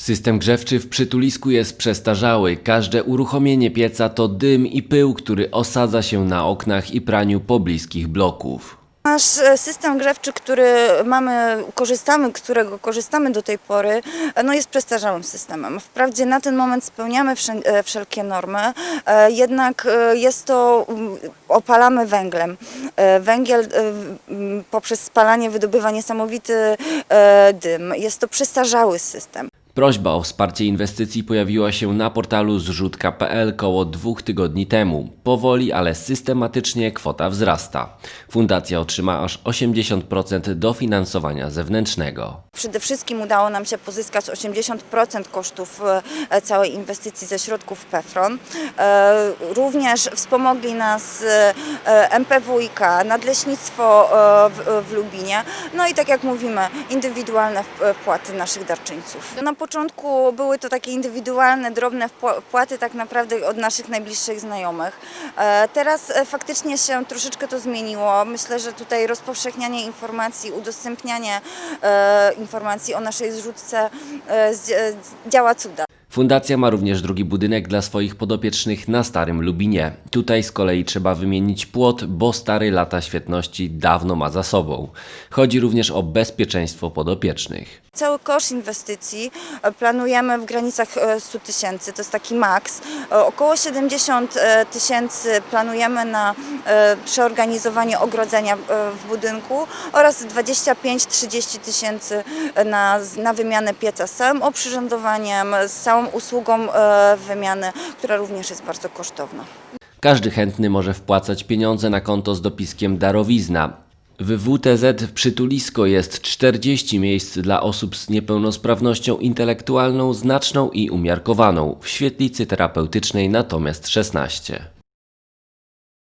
System grzewczy w przytulisku jest przestarzały. Każde uruchomienie pieca to dym i pył, który osadza się na oknach i praniu pobliskich bloków. Nasz e, system grzewczy, który mamy, korzystamy, którego korzystamy do tej pory, e, no jest przestarzałym systemem. Wprawdzie na ten moment spełniamy e, wszelkie normy, jednak jest to, mm, opalamy węglem. Węgiel e, w- m, poprzez spalanie wydobywa niesamowity dym. Jest to przestarzały system. Prośba o wsparcie inwestycji pojawiła się na portalu zrzutka.pl koło dwóch tygodni temu. Powoli, ale systematycznie kwota wzrasta. Fundacja otrzyma aż 80% dofinansowania zewnętrznego. Przede wszystkim udało nam się pozyskać 80% kosztów e, całej inwestycji ze środków PEFRON. E, Również wspomogli nas e, MPWiK, Nadleśnictwo e, w, Lubinie, no i tak jak mówimy, indywidualne wp- wpłaty naszych darczyńców. Na początku były to takie indywidualne, drobne wpła- wpłaty tak naprawdę od naszych najbliższych znajomych. E, Teraz e, faktycznie się troszeczkę to zmieniło. Myślę, że tutaj rozpowszechnianie informacji, udostępnianie e, informacji o naszej zrzutce e, e, działa cuda. Fundacja ma również drugi budynek dla swoich podopiecznych na Starym Lubinie. Tutaj z kolei trzeba wymienić płot, bo stary lata świetności dawno ma za sobą. Chodzi również o bezpieczeństwo podopiecznych. Cały koszt inwestycji e, planujemy w granicach e, 100 tysięcy, to jest taki maks. E, Około 70 e, tysięcy planujemy na e, przeorganizowanie ogrodzenia e, w budynku oraz 25-30 tysięcy na, na wymianę pieca z całym oprzyrządowaniem, z całą usługą e, wymiany, która również jest bardzo kosztowna. Każdy chętny może wpłacać pieniądze na konto z dopiskiem darowizna. W WTZ Przytulisko jest 40 miejsc dla osób z niepełnosprawnością intelektualną znaczną i umiarkowaną, w świetlicy terapeutycznej natomiast 16.